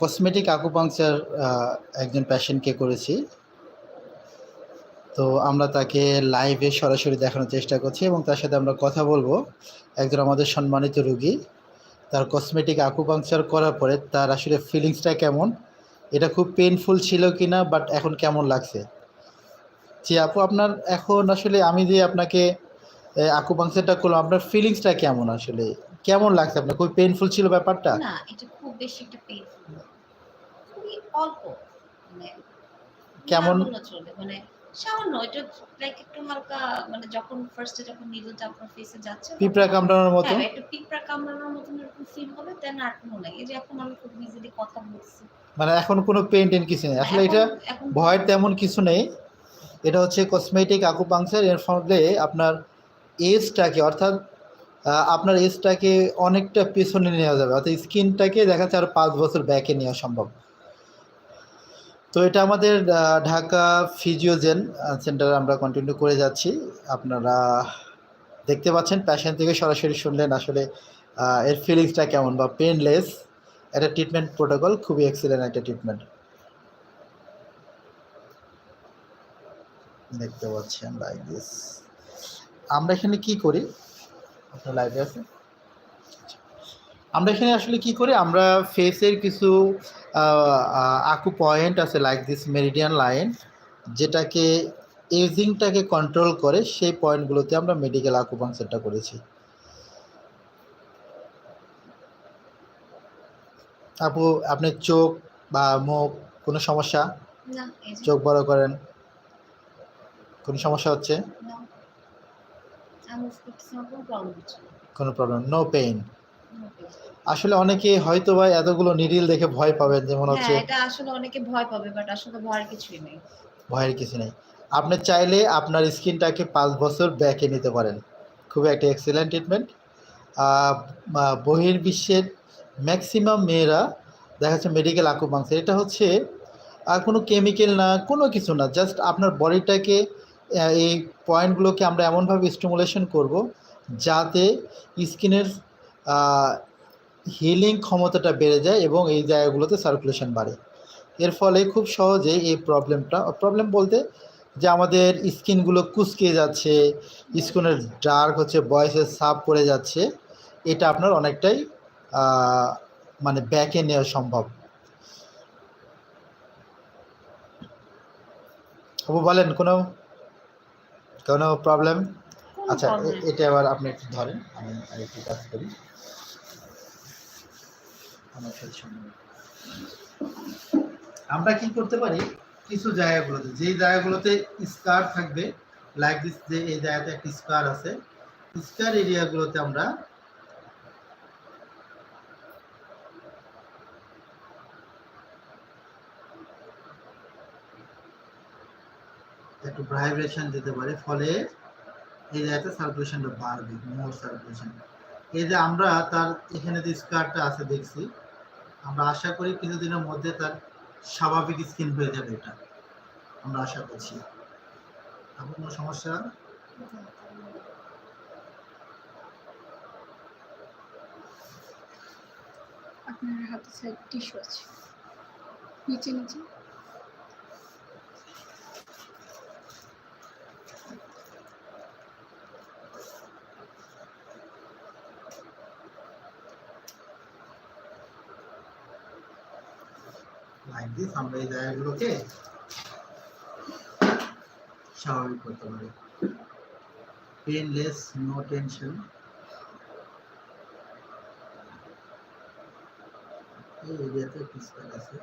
Cosmetic acupuncture একজন পেশেন্টকে করেছি। তো আমরা তাকে লাইভে সরাসরি দেখানোর চেষ্টা করছি এবং তার সাথে আমরা কথা বলব। একজন আমাদের সম্মানিত রুগী। তার কসমেটিক আকুপাংচার করার পরে তার আসলে ফিলিংসটা কেমন, এটা খুব পেনফুল ছিল কি না বাট এখন কেমন লাগছে? জি আপু, আপনার এখন আসলে আমি যে আপনাকে আকুপাংচারটা করলাম, আপনার ফিলিংসটা কেমন আসলে? কেমন লাগছে আপনার? খুব পেনফুল ছিল ব্যাপারটা? না, এটা খুব বেশি একটা খুবই অল্প মানে কেমন? চলে মানে সামান্য এটা লাইক একটু হালকা মানে যখন ফার্স্টে যখন নিডলটা আপনার ফেসে যাচ্ছে পিঁপড়া কামড়ানোর মতো? হ্যাঁ একটু পিঁপড়া কামড়ানোর মতন এরকম ফিল হবে দেন আর কোনো নাই এই যে এখন আমি খুব ইজিলি কথা বলছি। মানে এখন কোনো পেন টেন কিছু নেই। আসলে এটা ভয়ের তেমন কিছু নেই। এটা হচ্ছে কসমেটিক আকুপাংচার এর ফলে আপনার এজটাকে অর্থাৎ আপনার এজটাকে অনেকটা পেছনে নেওয়া যাবে। অর্থাৎ স্কিনটাকে দেখা যাচ্ছে আরও পাঁচ বছর ব্যাকে নেওয়া সম্ভব। তো এটা আমাদের ঢাকা ফিজিওজেন সেন্টারে আমরা কন্টিনিউ করে যাচ্ছি। আপনারা দেখতে পাচ্ছেন প্যাশন থেকে সরাসরি শুনলেন আসলে এর ফিলিংসটা কেমন বা পেনলেস একটা ট্রিটমেন্ট প্রোটোকল খুবই এক্সিলেন্ট একটা ট্রিটমেন্ট দেখতে পাচ্ছেন লাইক দিস আমরা এখানে কি করি? আপনার লাইভে আছে? আমরা এখানে আসলে কি করি? আমরা ফেসের কিছু আকু পয়েন্ট আছে লাইক দিস মেরিডিয়ান লাইন যেটাকে এজিংটাকে কন্ট্রোল করে সেই পয়েন্টগুলোতে আমরা মেডিকেল আকুপাংচারটা করেছি। আপু আপনার চোখ বা মুখ কোনো সমস্যা? চোখ বড় করেন। কোনো সমস্যা হচ্ছে? কোনো প্রবলেম না। পেইন। আসলে অনেকে হয়তো বা এতগুলো নিডিল দেখে ভয় পাবেন যেমন হচ্ছে হ্যাঁ এটা আসলে অনেকে ভয় পাবে বাট আসলে ভয়ের কিছুই নেই। ভয়ের কিছু নেই। আপনি চাইলে আপনার স্কিনটাকে পাঁচ বছর ব্যাকে নিতে পারেন। খুবই একটা এক্সেলেন্ট ট্রিটমেন্ট বহির্বিশ্বের ম্যাক্সিমাম মেয়েরা দেখা যাচ্ছে মেডিকেল আকুপাংচার এটা হচ্ছে আর কোনো কেমিক্যাল না কোনো কিছু না জাস্ট আপনার বডিটাকে এই পয়েন্টগুলোকে আমরা এমনভাবে স্টিমুলেশন করব যাতে স্কিনের হিলিং ক্ষমতাটা বেড়ে যায় এবং এই জায়গাগুলোতে সার্কুলেশন বাড়ে। এর ফলে খুব সহজে এই প্রবলেমটা প্রবলেম বলতে যে আমাদের স্কিনগুলো কুচকে যাচ্ছে স্কিনের ডার্ক হচ্ছে, বয়সের সাপ পড়ে যাচ্ছে, এটা আপনার অনেকটাই মানে ব্যাকে নেওয়া সম্ভব। বলেন, কোনো কোনো প্রবলেম আচ্ছা এটা আবার আপনি একটু ধরেন আমি আরেকটু কাজ করি। আমার সাথে আমরা কি করতে পারি? কিছু জায়গাগুলোতে যে জায়গাগুলোতে স্কার থাকবে লাইক দিস যে এই জায়গাতে একটা স্কার আছে স্কার এরিয়াগুলোতে আমরা একটু ভাইব্রেশন দিতে পারি ফলে এই জায়গাতে সার্কুলেশনটা বাড়বে মোর সার্কুলেশন এই যে আমরা তার এখানে যে স্কারটা আছে দেখছি, আমরা আশা করি কিছুদিনের মধ্যে তার স্বাভাবিক স্কিন হয়ে যাবে এটা। আমরা আশা করছি। আপনার কোনো সমস্যা? আপনার হাতে সাইড টিস্যু আছে। নিচে নিচে। আমরা এই জায়গাগুলোকে স্বাভাবিক করতে পারি। পেনলেস নো টেনশন এই এরিয়াতে আছে।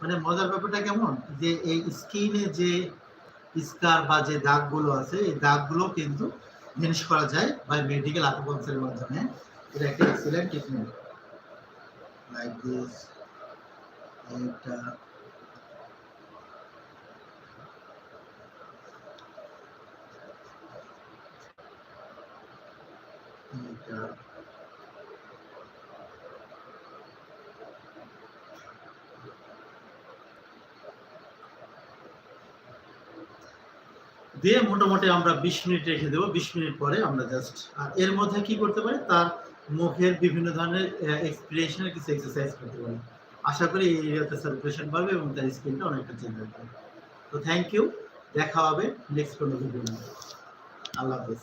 মানে মজার ব্যাপারটা কেমন? যে এই স্কিনে যে স্কার বা যে দাগগুলো আছে, এই দাগগুলো কিন্তু জিনিস করা যায় বাই মেডিকেল আকুপাংচারের মাধ্যমে। এটা একটা এক্সিলেন্ট ট্রিটমেন্ট লাইক দিস এটা দিয়ে মোটামুটি আমরা বিশ মিনিট রেখে দেবো, বিশ মিনিট পরে আমরা জাস্ট আর এর মধ্যে কি করতে পারি? তার মুখের বিভিন্ন ধরনের এক্সপ্রেশনের কিছু এক্সারসাইজ করতে পারি। আশা করি এই এরিয়াতে সেলিব্রেশন পাবে এবং তার স্কিনটা অনেকটা চেঞ্জ হবে। তো থ্যাংক ইউ দেখা হবে নেক্সট কোনো ভিডিও আল্লাহ হাফেজ।